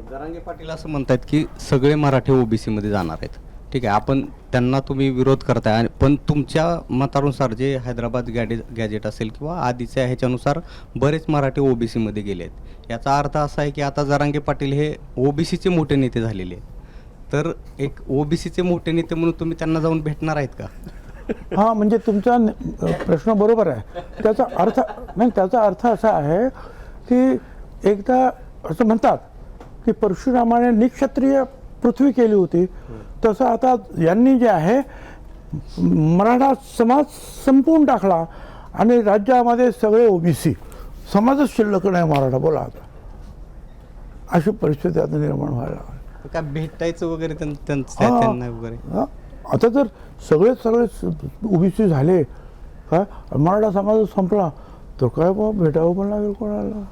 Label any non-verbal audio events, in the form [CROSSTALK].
जरांगे पाटील असं म्हणतात की सगळे मराठी ओबीसी मध्ये जाणार आहेत. ठीक आहे आपण त्यांना तुम्ही विरोध करताय आणि पण तुमच्या मतानुसार जे हैदराबाद गॅडे गॅजेट असेल किंवा आधीच्या ह्याच्यानुसार बरेच मराठी ओबीसीमध्ये गेले आहेत याचा अर्थ असा आहे की आता जरांगे पाटील हे ओबीसीचे मोठे नेते झालेले आहेत. तर एक ओबीसीचे मोठे नेते म्हणून तुम्ही त्यांना जाऊन भेटणार आहेत का? [LAUGHS] हा म्हणजे तुमचा प्रश्न बरोबर आहे. त्याचा अर्थ नाही त्याचा अर्थ असा आहे की एकदा असं म्हणतात की परशुरामाने निक्षत्रिय पृथ्वी केली होती तसं आता यांनी जे आहे मराठा समाज संपवून टाकला आणि राज्यामध्ये सगळे ओबीसी समाजच शिल्लक नाही मराठा बोला आता अशी परिस्थिती आता निर्माण व्हायला. काय भेटायचं वगैरे. त्यांना वगैरे? आता जर सगळेच सगळे ओबीसी झाले काय मराठा समाज संपला तर काय बाबा भेटावं पण लागेल कोणाला